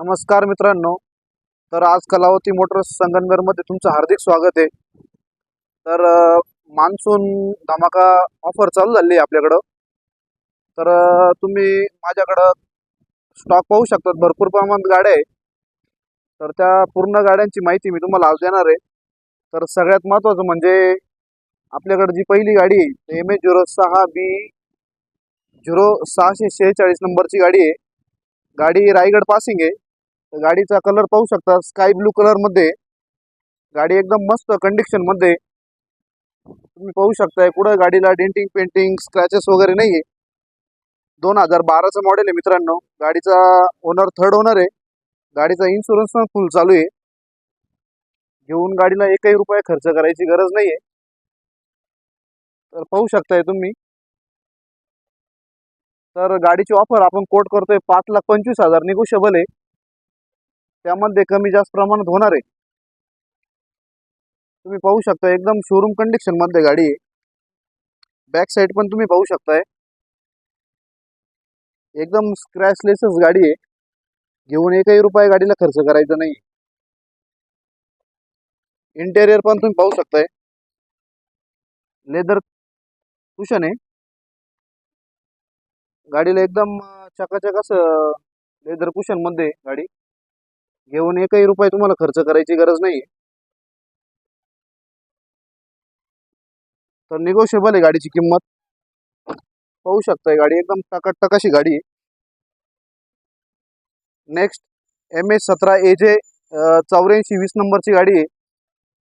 नमस्कार मित्रांनो. तर आज कलावती मोटर्स संगमनेरमध्ये तुमचं हार्दिक स्वागत आहे. तर मान्सून धमाका ऑफर चालू झाली आहे आपल्याकडं. तर तुम्ही माझ्याकडं स्टॉक पाहू शकतात. भरपूर प्रमाणात गाड्या आहे. तर त्या पूर्ण गाड्यांची माहिती मी तुम्हाला आज देणार आहे. तर सगळ्यात महत्त्वाचं म्हणजे आपल्याकडं जी पहिली गाडी आहे एम ए झिरो सहा बी झिरो सहाशे शेहेचाळीस नंबरची गाडी आहे. गाडी रायगड पासिंग आहे. गाडीचा कलर पाहू शकता. स्काय ब्लू कलरमध्ये गाडी एकदम मस्त कंडिक्शनमध्ये तुम्ही पाहू शकताय कुठं गाडीला डेंटिंग पेंटिंग स्क्रॅचेस वगैरे नाही आहे दोन हजार बाराचं मॉडेल आहे मित्रांनो. गाडीचा ओनर थर्ड ओनर आहे. गाडीचा इन्शुरन्स पण फुल चालू आहे. घेऊन गाडीला एकही रुपये खर्च करायची गरज नाही आहे तर पाहू शकताय तुम्ही. तर गाडीची ऑफर आपण कोट करतोय पाच लाख पंचवीस हजार निगोशिएबल आहे. त्यामध्ये कमी जास्त प्रमाणात होणार आहे. तुम्ही पाहू शकता एकदम शोरूम कंडिशनमध्ये गाडी आहे. बॅक साईड पण तुम्ही पाहू शकताय. एकदम स्क्रॅचलेसच गाडी आहे. घेऊन एकही रुपये गाडीला खर्च करायचा नाही. इंटेरियर पण तुम्ही पाहू शकताय. लेदर कुशन आहे. गाडीला एकदम चकाचक असं लेदर कुशनमध्ये गाडी. घेऊन एकही रुपये तुम्हाला खर्च करायची गरज नाही तर निगोशिएबल आहे गाडीची किंमत. पाहू शकताय गाडी एकदम टकाटक अशी गाडी आहे. नेक्स्ट एम एच सतरा ए जे चौऱ्याऐंशी वीस नंबरची गाडी आहे.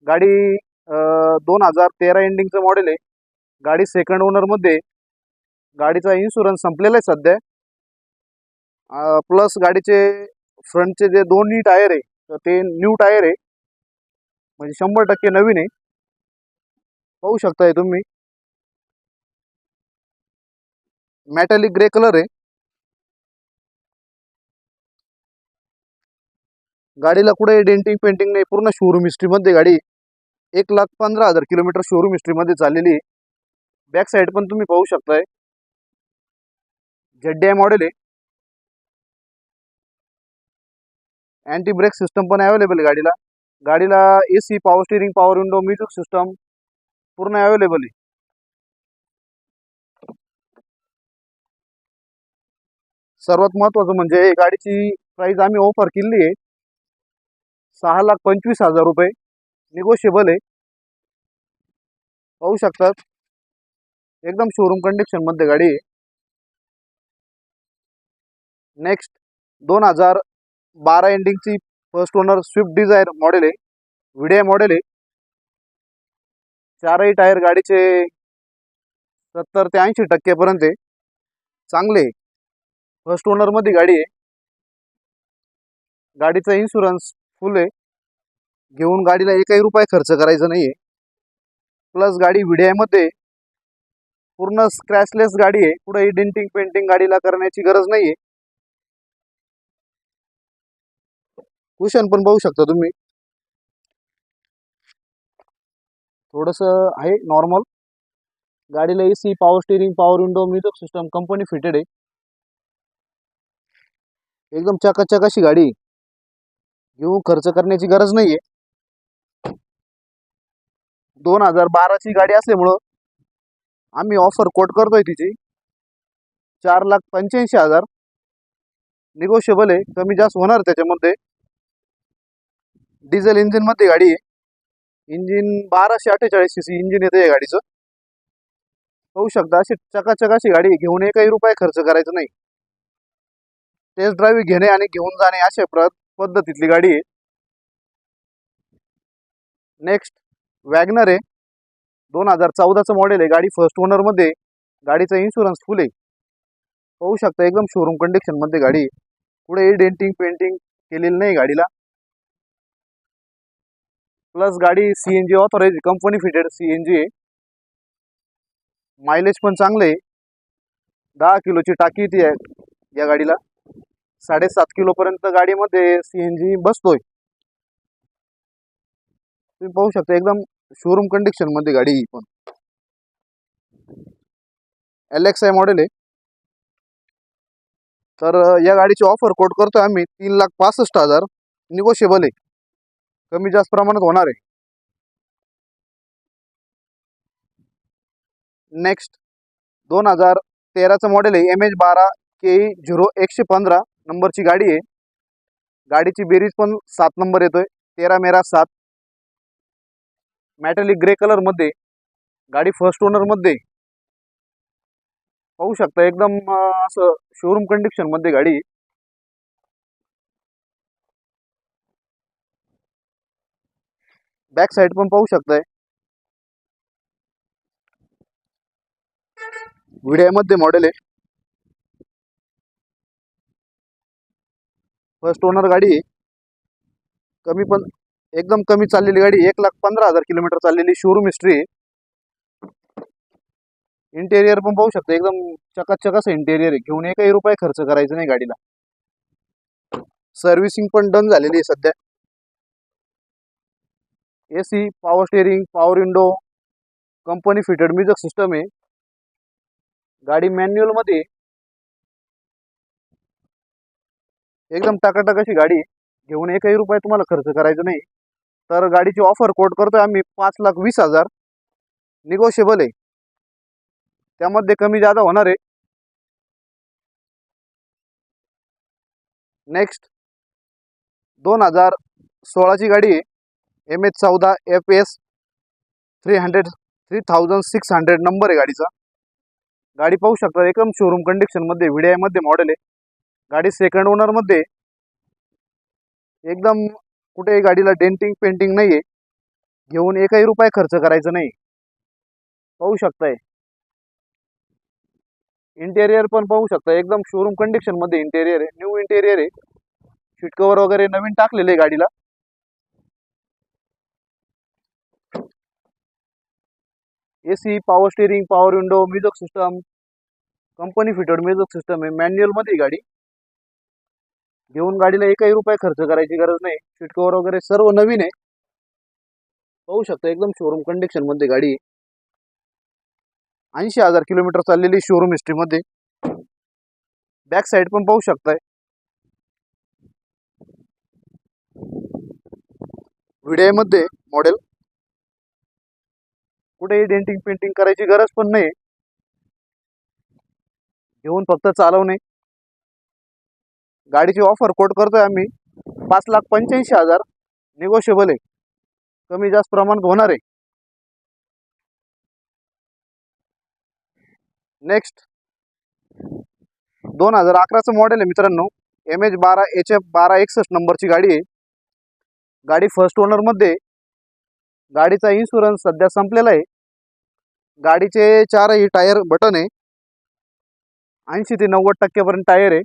गाडी दोन हजार तेरा एंडिंगचं मॉडेल आहे. गाडी सेकंड ओनरमध्ये गाडीचा इन्शुरन्स संपलेला आहे सध्या. प्लस गाडीचे फ्रंटचे जे दोन्ही टायर आहे तर ते न्यू टायर आहे. म्हणजे शंभर टक्के नवीन आहे. पाहू शकताय तुम्ही. मॅटॅलिक ग्रे कलर आहे. गाडीला कुठे डेंटिंग पेंटिंग नाही. पूर्ण शोरूम हिस्ट्रीमध्ये गाडी एक लाख पंधरा हजार किलोमीटर शोरूम हिस्ट्रीमध्ये चाललेली आहे. बॅक साईड पण तुम्ही पाहू शकताय. झेड आय मॉडेल आहे. अँटी ब्रेक सिस्टम पण अवेलेबल आहे गाडीला. गाडीला A C power steering power window music system पूर्ण अवेलेबल आहे. सर्वात महत्त्वाचं म्हणजे गाडीची प्राइस आम्ही ऑफर केली आहे. सहा लाख पंचवीस हजार रुपये. निगोशिएबल आहे. पाहू शकतात. एकदम शोरूम कंडिशनमध्ये गाडी आहे. नेक्स्ट दोन हजार बारा एंडिंगची first owner Swift Dzire model आहे. व्हिडिओ मॉडेल आहे. चारही टायर गाडीचे सत्तर ते ऐंशी टक्केपर्यंत आहे. चांगले आहे. फर्स्ट ओनरमध्ये गाडी आहे. गाडीचा इन्शुरन्स फुल आहे. घेऊन गाडीला एकही रुपये खर्च करायचा नाही आहे प्लस गाडी व्हिडिओमध्ये पूर्ण स्क्रॅचलेस गाडी आहे. कुठेही डेंटिंग पेंटिंग गाडीला करण्याची गरज नाही आहे कुशन पण पाहू शकता तुम्ही. थोडस आहे नॉर्मल गाडीला A C power steering power window music system company fitted आहे. एकदम चकाचक अशी गाडी घेऊन खर्च करण्याची गरज नाहीये. दोन हजार बाराची गाडी असल्यामुळं आम्ही ऑफर कोट करतोय तिची. चार लाख पंच्याऐंशी हजार. निगोशिएबल आहे. कमी जास्त होणार त्याच्यामध्ये. डिझेल इंजिनमध्ये गाडी आहे. इंजिन बाराशे अठ्ठेचाळीस सी सी इंजिन येते या गाडीचं. पाहू शकता. अशी चकाचक अशी गाडी आहे. घेऊन एकही रुपये खर्च करायचा नाही. टेस्ट ड्राईव्ह घेणे आणि घेऊन जाणे अशा प्र पद्धतीतली गाडी आहे. नेक्स्ट वॅगनर आहे. दोन हजार चौदाचं मॉडेल आहे. गाडी फर्स्ट ओनरमध्ये गाडीचा इन्शुरन्स फुल आहे. पाहू शकता. एकदम शोरूम कंडिशनमध्ये गाडी आहे. पुढे डेंटिंग पेंटिंग केलेली नाही गाडीला. प्लस गाडी C N G authorise company fitted C N G आहे. मायलेज पण चांगलं आहे. दहा किलोची टाकी येते आहे या गाडीला. साडेसात किलोपर्यंत गाडीमध्ये सी एन जी बसतोय. तुम्ही पाहू शकता एकदम शोरूम कंडिशनमध्ये गाडी ही पण. एल एक्स आय मॉडेल आहे. तर या गाडीची ऑफर कोट करतोय आम्ही तीन लाख पासष्ट हजार. निगोशिएबल आहे. कमी जास्त प्रमाणात होणार आहे. नेक्स्ट दोन हजार तेराचं मॉडेल आहे एम एच बारा के झिरो एकशे पंधरा नंबरची गाडी आहे. गाडीची बेरीज पण सात नंबर येतोय. तेरा मेरा सात. मॅटलिक ग्रे कलरमध्ये गाडी फर्स्ट ओनरमध्ये पाहू शकता एकदम असं शोरूम कंडिशनमध्ये गाडी बॅक साईड पण पाहू शकताय. व्हिडिओमध्ये मॉडेल आहे. फर्स्ट ओनर गाडी आहे. कमी पण एकदम कमी चाललेली गाडी एक लाख पंधरा हजार किलोमीटर चाललेली शोरूम हिस्ट्री इंटेरियर पण पाहू शकता. एकदम चकाचकाच इंटेरियर आहे. घेऊन एकही रुपये खर्च करायचा नाही गाडीला. सर्व्हिसिंग पण डन झालेली आहे सध्या. A C power steering power window company fitted music system आहे. गाडी मॅन्युअलमध्ये एकदम टाकाटाक अशी गाडी घेऊन एकही रुपये तुम्हाला खर्च करायचा नाही. तर गाडीची ऑफर कोट करतोय आम्ही पाच लाख वीस हजार. निगोशिएबल आहे. त्यामध्ये कमी जादा होणार आहे. नेक्स्ट दोन हजार सोळाची गाडी आहे. एम एच चौदा F S three hundred three thousand six hundred number आहे गाडीचा. गाडी पाहू शकता एकदम शोरूम कंडिशनमध्ये व्हिडिओमध्ये मॉडेल आहे. गाडी सेकंड ओनरमध्ये एकदम कुठेही गाडीला डेंटिंग पेंटिंग नाही आहे घेऊन एकही रुपये खर्च करायचा नाही पाहू शकताय. इंटेरियर पण पाहू शकता एकदम शोरूम कंडिशनमध्ये इंटेरियर आहे न्यू इंटेरियर आहे. सीट कवर वगैरे नवीन टाकलेले आहे गाडीला. A C power steering power window music system company fitted music system आहे मॅन्युअलमध्ये गाडी. घेऊन गाडीला एकही रुपये खर्च करायची गरज नाही. सीट कवर वगैरे सर्व नवीन आहे. पाहू शकता एकदम शोरूम कंडिशनमध्ये गाडी ऐंशी हजार किलोमीटर चाललेली शोरूम हिस्ट्रीमध्ये बॅक साईड पण पाहू शकताय. व्हिडिओमध्ये मॉडेल कुठेही डेंटिंग पेंटिंग करायची गरज पण नाही. घेऊन फक्त चालवणे. गाडीची ऑफर कोट करतोय आम्ही. पाच लाख पंच्याऐंशी हजार. निगोशिएबल आहे. कमी जास्त प्रमाणात होणार आहे. नेक्स्ट दोन हजार अकराचं मॉडेल आहे मित्रांनो. एम एच बारा एच एफ बारा एकसष्ट नंबरची गाडी आहे. गाडी फर्स्ट ओनरमध्ये गाडीचा इन्शुरन्स सध्या संपलेला आहे. गाडीचे चारही टायर बटन आहे. ऐंशी ते नव्वद टक्क्यापर्यंत टायर आहे.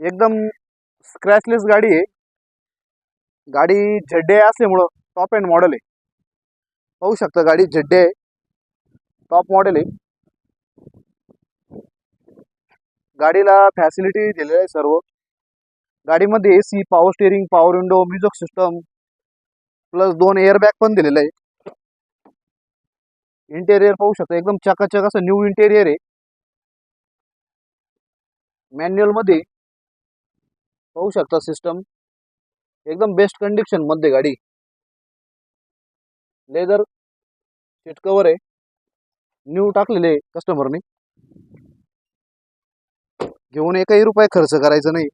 एकदम स्क्रॅचलेस गाडी आहे. गाडी झड्डे असल्यामुळं टॉप अँड मॉडेल आहे. पाहू शकता गाडी झड्डे आहे. टॉप मॉडेल आहे. गाडीला फॅसिलिटी दिलेल्या आहे सर्व. गाडीमध्ये A C power steering power window music system plus दोन एअरबॅग पण दिलेलं आहे. इंटेरियर पाहू शकता. एकदम चकाचक असं न्यू इंटेरियर आहे. मॅन्युअलमध्ये पाहू शकता सिस्टम एकदम बेस्ट कंडिशनमध्ये गाडी. लेदर सीट कवर आहे. न्यू टाकलेले कस्टमरने घेऊन एकही रुपये खर्च करायचा नाही.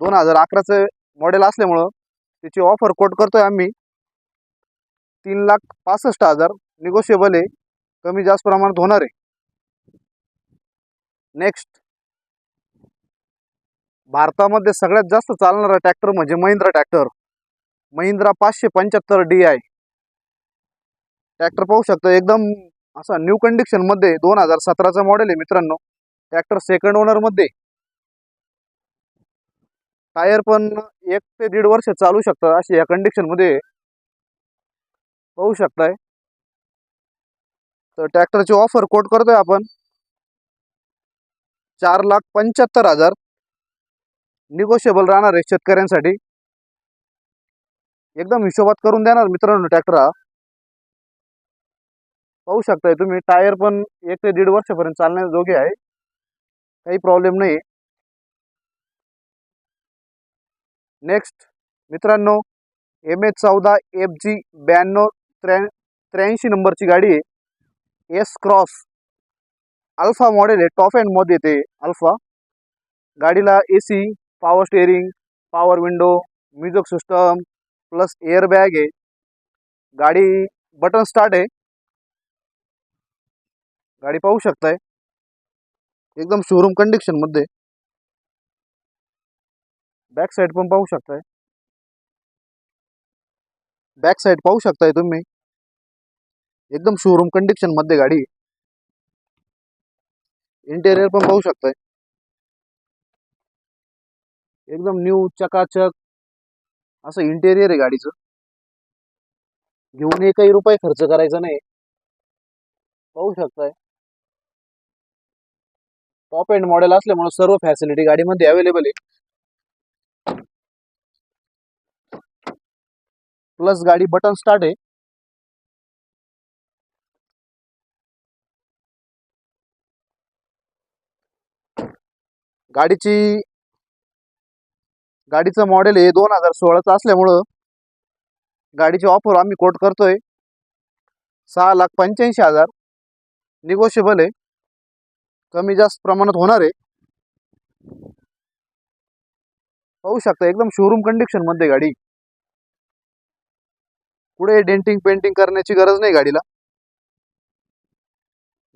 दोन हजार अकराचं मॉडेल असल्यामुळं त्याची ऑफर कोट करतोय आम्ही. तीन लाख पासष्ट हजार निगोशिएबल आहे. कमी जास्त प्रमाणात होणार आहे. नेक्स्ट भारतामध्ये सगळ्यात जास्त चालणारा ट्रॅक्टर म्हणजे महिंद्रा ट्रॅक्टर महिंद्रा पाचशे पंच्याहत्तर डी आय ट्रॅक्टर पाहू शकता एकदम असा न्यू कंडिशनमध्ये दोन हजार सतराचा मॉडेल आहे मित्रांनो. ट्रॅक्टर सेकंड ओनरमध्ये टायर पण एक ते दीड वर्ष चालू शकतात अशी या कंडिशनमध्ये पाहू शकताय. तर ट्रॅक्टरची ऑफर कोट करतोय आपण. चार लाख पंच्याहत्तर हजार निगोशिएबल राहणार आहे शेतकऱ्यांसाठी. एकदम हिशोबात करून देणार मित्रांनो ट्रॅक्टर हा. पाहू शकताय तुम्ही टायर पण एक ते दीड वर्षापर्यंत चालण्याजोगे आहे. काही प्रॉब्लेम नाही नेक्स्ट मित्रांनो एम एच चौदा एफ जी ब्याण्णव त्र्या त्र्याऐंशी नंबरची गाडी आहे. S cross. अल्फा मॉडेल आहे टॉपमध्ये येते अल्फा. गाडीला A C power steering power window music system plus airbag आहे. गाडी बटन स्टार्ट आहे. गाडी पाहू शकताय. एकदम शोरूम कंडिक्शनमध्ये बॅक साईड पण पाहू शकताय. बॅक साईड पाहू शकताय तुम्ही. एकदम शोरूम कंडिशनमध्ये गाडी. इंटेरियर पण पाहू शकताय. एकदम न्यू चकाचक. असं इंटेरियर आहे गाडीचं. घेऊन एकही रुपये खर्च करायचा नाही. पाहू शकताय. टॉप एंड मॉडेल असल्यामुळे सर्व फॅसिलिटी गाडीमध्ये अवेलेबल आहे. प्लस गाडी बटन स्टार्ट आहे. गाडीची गाडीचं मॉडेल हे दोन हजार सोळाचं असल्यामुळं गाडीची ऑफर आम्ही कोट करतोय. सहा लाख पंच्याऐंशी हजार निगोशिएबल आहे. कमी जास्त प्रमाणात होणार आहे. पाहू शकता एकदम शोरूम कंडिशनमध्ये गाडी. पुढे डेंटिंग पेंटिंग करण्याची गरज नाही गाडीला.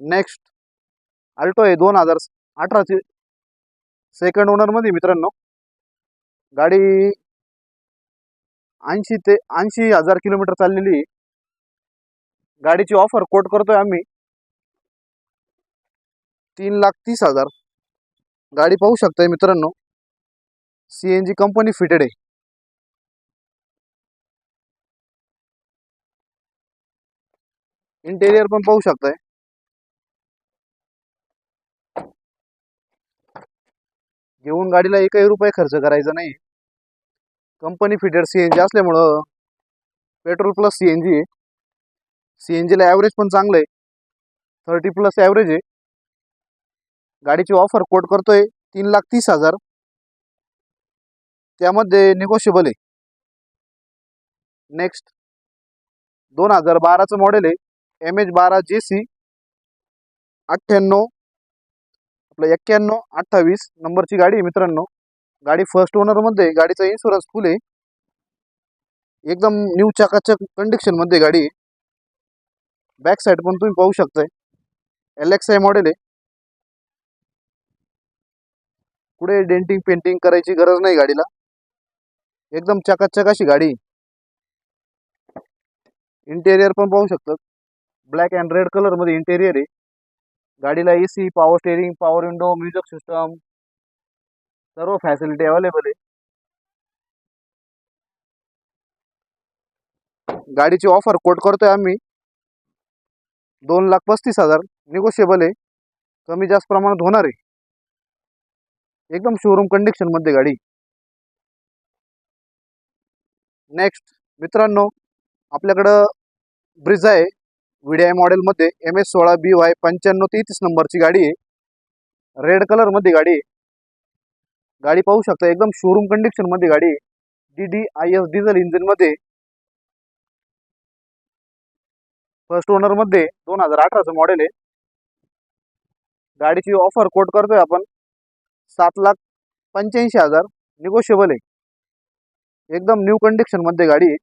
नेक्स्ट अल्टो आहे दोन हजार अठराची. सेकंड ओनरमध्ये मित्रांनो. गाडी ऐंशी ते ऐंशी हजार किलोमीटर चाललेली आहे. गाडीची ऑफर कोट करतोय आम्ही. तीन लाख तीस हजार. गाडी पाहू शकताय मित्रांनो. C N G company fitted आहे. इंटेरियर पण पाहू शकताय. घेऊन गाडीला एकही रुपये खर्च करायचा नाही. Company fitted C N G असल्यामुळं petrol plus C N G आहे. सी एन जीला ॲव्हरेज पण चांगलं आहे थर्टी प्लस ॲव्हरेज आहे. गाडीची ऑफर कोट करतोय तीन लाख तीस हजार. त्यामध्ये निगोशिएबल आहे. नेक्स्ट दोन हजार बाराचं मॉडेल आहे. एम एच बारा जे सी अठ्ठ्याण्णव आपलं एक्क्याण्णव अठ्ठावीस नंबरची गाडी आहे मित्रांनो. गाडी फर्स्ट ओनरमध्ये गाडीचा इन्शुरन्स फुल आहे. एकदम न्यू चाकाच्या कंडिशनमध्ये गाडी आहे. बॅक साईड पण तुम्ही पाहू शकताय. एल एक्स आय मॉडेल आहे. पुढे डेंटिंग पेंटिंग करायची गरज नाही गाडीला. एकदम चकाचक अशी गाडी इंटेरियर पण पाहू शकतात. ब्लॅक अँड रेड कलरमध्ये इंटेरियर आहे. गाडीला A C power steering power window music system सर्व फॅसिलिटी अवेलेबल आहे. गाडीची ऑफर कोट करतोय आम्ही. दोन लाख पस्तीस हजार. निगोशिएबल आहे. कमी जास्त प्रमाणात होणार आहे. एकदम शोरूम कंडिशनमध्ये गाडी. नेक्स्ट मित्रांनो आपल्याकडं ब्रिज आहे. व्हीडीआय आय मॉडेलमध्ये एम एस सोळा बी वाय पंच्याण्णव तेहतीस नंबरची गाडी आहे. रेड कलरमध्ये गाडी आहे. गाडी पाहू शकता एकदम शोरूम कंडिशनमध्ये गाडी आहे. D D I S diesel इंजिनमध्ये फर्स्ट ओनरमध्ये दोन हजार अठराचं मॉडेल आहे. गाडीची ऑफर कोट करतोय आपण. सात लाख पंच्याऐंशी हजार निगोशिएबल आहे. एकदम न्यू कंडिशनमध्ये गाडी आहे.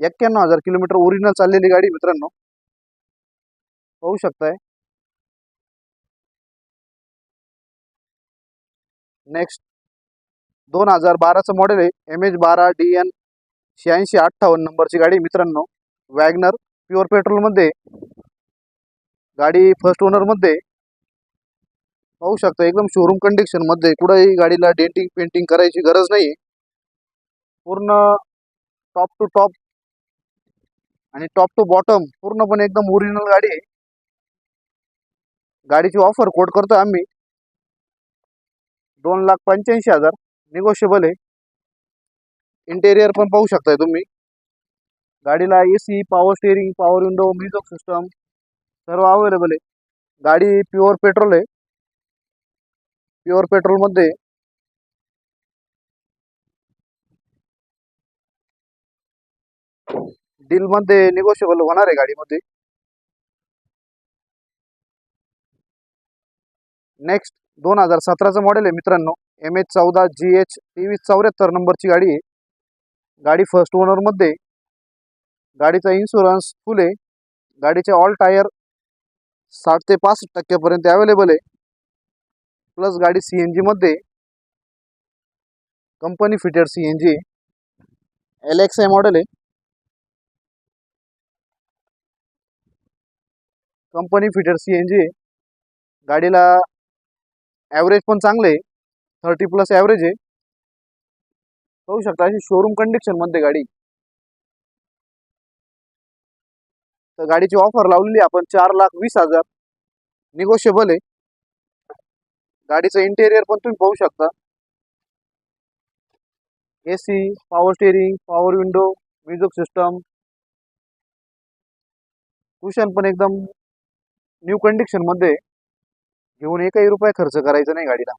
एक्क्याण्णव हजार किलोमीटर ओरिजिनल चाललेली गाडी मित्रांनो. पाहू शकताय. नेक्स्ट दोन हजार बाराचं मॉडेल आहे. एम एच बारा डी एन शहाऐंशी अठ्ठावन्न नंबरची गाडी मित्रांनो. वॅगनर प्युअर पेट्रोलमध्ये गाडी फर्स्ट ओनरमध्ये पाहू शकता एकदम शोरूम कंडिशनमध्ये कुठंही गाडीला डेंटिंग पेंटिंग करायची गरज नाही पूर्ण टॉप टू टॉप आणि टॉप टू बॉटम पूर्णपणे एकदम ओरिजिनल गाडी आहे. गाडीची ऑफर कोट करतोय आम्ही. दोन लाख पंच्याऐंशी हजार निगोशिएबल आहे. इंटेरियर पण पाहू शकताय तुम्ही. गाडीला A C power steering power window music system सर्व अवेलेबल आहे. गाडी प्युअर पेट्रोल आहे. प्युअर पेट्रोलमध्ये डीलमध्ये निगोशिएबल होणार आहे गाडीमध्ये. नेक्स्ट दोन हजार सतराचं मॉडेल आहे मित्रांनो. एम एच चौदा जी एच तेवीस चौऱ्याहत्तर नंबरची गाडी आहे. गाडी फर्स्ट ओनरमध्ये गाडीचा इन्शुरन्स फुल आहे. गाडीचे ऑल टायर साठ ते पासष्ट टक्क्यापर्यंत अवेलेबल आहे. प्लस गाडी सी एन जीमध्ये company fitted C N G L X I model आहे. Company fitter C N G आहे. गाडीला ॲव्हरेज पण चांगलं आहे. थर्टी प्लस ॲव्हरेज आहे. पाहू शकता अशी शोरूम कंडिशनमध्ये गाडी. तर गाडीची ऑफर लावलेली आपण चार लाख वीस हजार. निगोशिएबल आहे. गाडीचं इंटेरियर पण तुम्ही पाहू शकता. A C power steering power window music system cushion पण एकदम न्यू कंडिशनमध्ये मध्ये घेऊन एकही रुपये खर्च करायचा नाही गाडीला.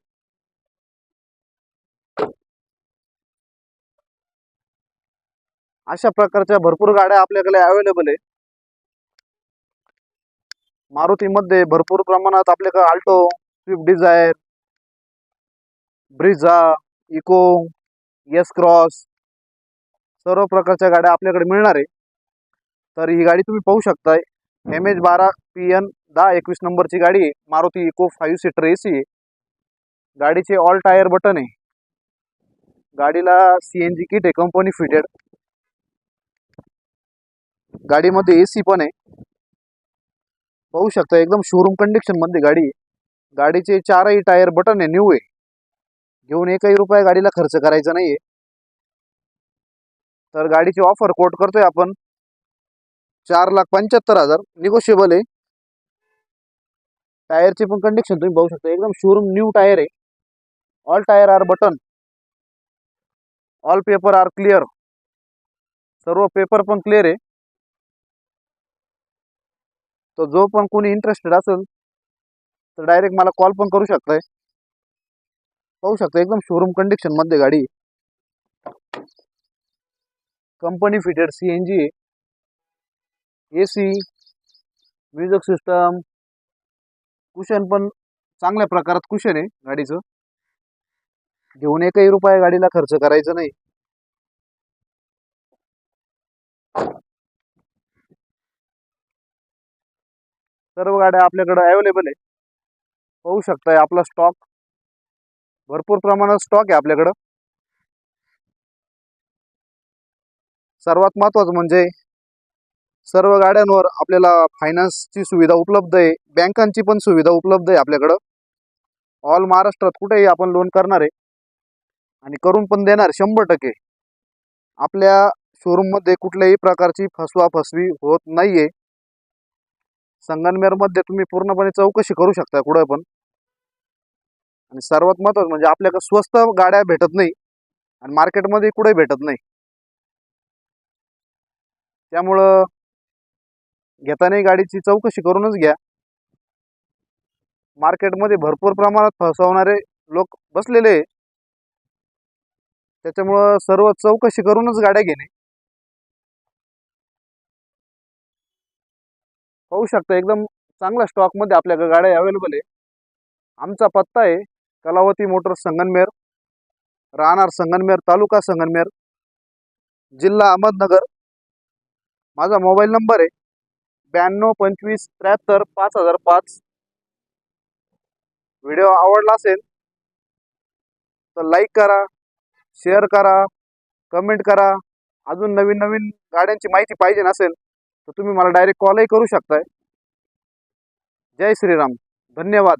अशा प्रकारच्या भरपूर गाड्या आपल्याकडे अवेलेबल आहे. मारुतीमध्ये भरपूर प्रमाणात आपल्याकडे Alto Swift Dzire Brezza Eeco S cross सर्व प्रकारच्या गाड्या आपल्याकडे मिळणार आहे. तर ही गाडी तुम्ही पाहू शकताय. एम एच बारा पी एन दहा एकवीस नंबरची गाडी Maruti Eeco five seater A C आहे. गाडीचे ऑल टायर बटन आहे. गाडीला सी एन जी किट आहे. कंपनी फिटेड गाडीमध्ये ए सी पण आहे. पाहू शकता एकदम शोरूम कंडिशनमध्ये गाडी आहे. गाडीचे चारही टायर बटन आहे. न्यू आहे. घेऊन एकही रुपया गाडीला खर्च करायचा नाहीये. तर गाडीची ऑफर कोट करतोय आपण. चार लाख पंच्याहत्तर हजार. निगोशिएबल आहे. टायरची पण कंडिशन तुम्ही पाहू शकता. एकदम शोरूम न्यू टायर आहे. All tyre are button all paper are clear सर्व पेपर पण क्लिअर आहे. तर जो पण कोणी इंटरेस्टेड असेल तर डायरेक्ट मला कॉल पण करू शकताय. पाहू शकता एकदम शोरूम कंडिशनमध्ये गाडी company fitted C N G A C music system cushion पण चांगल्या प्रकारात कुशन आहे गाडीचं. घेऊन एकही रुपया गाडीला खर्च करायचा नाही. सर्व गाड्या आपल्याकडे अवेलेबल आहे पाहू शकताय आपला स्टॉक भरपूर प्रमाणात स्टॉक आहे आपल्याकडं. सर्वात महत्वाचं म्हणजे सर्व गाड्यांवर आपल्याला फायनान्सची सुविधा उपलब्ध आहे. बँकांची पण सुविधा उपलब्ध आहे आपल्याकडं. ऑल महाराष्ट्रात कुठेही आपण लोन करणार आहे. आणि करून पण देणार शंभर टक्के. आपल्या शोरूममध्ये कुठल्याही प्रकारची फसवा फसवी होत नाहीये. संगनमेरमध्ये तुम्ही पूर्णपणे चौकशी करू शकता कुठं पण. आणि सर्वात महत्वाचं म्हणजे आपल्याकडे स्वस्त गाड्या भेटत नाही. आणि मार्केटमध्ये कुठेही भेटत नाही. त्यामुळं घेतानाही गाडीची चौकशी करूनच घ्या. मार्केटमध्ये भरपूर प्रमाणात फसवणारे लोक बसलेले आहे. त्याच्यामुळं सर्व चौकशी करूनच गाड्या घेणे. पाहू शकता एकदम चांगल्या स्टॉकमध्ये आपल्याकडे गाड्या अवेलेबल आहे आमचा पत्ता आहे कलावती मोटर संगनमेर राहणार संगनमेर तालुका संगनमेर जिल्हा अहमदनगर. माझा मोबाईल नंबर आहे. ब्याण्णव पंचवीस त्र्याहत्तर पाच हजार पाच. व्हिडिओ आवडला असेल तर लाईक करा शेअर करा कमेंट करा. अजून नवीन नवीन गाड्यांची माहिती पाहिजे नसेल तर तुम्ही मला डायरेक्ट कॉलही करू शकताय. जय श्रीराम. धन्यवाद.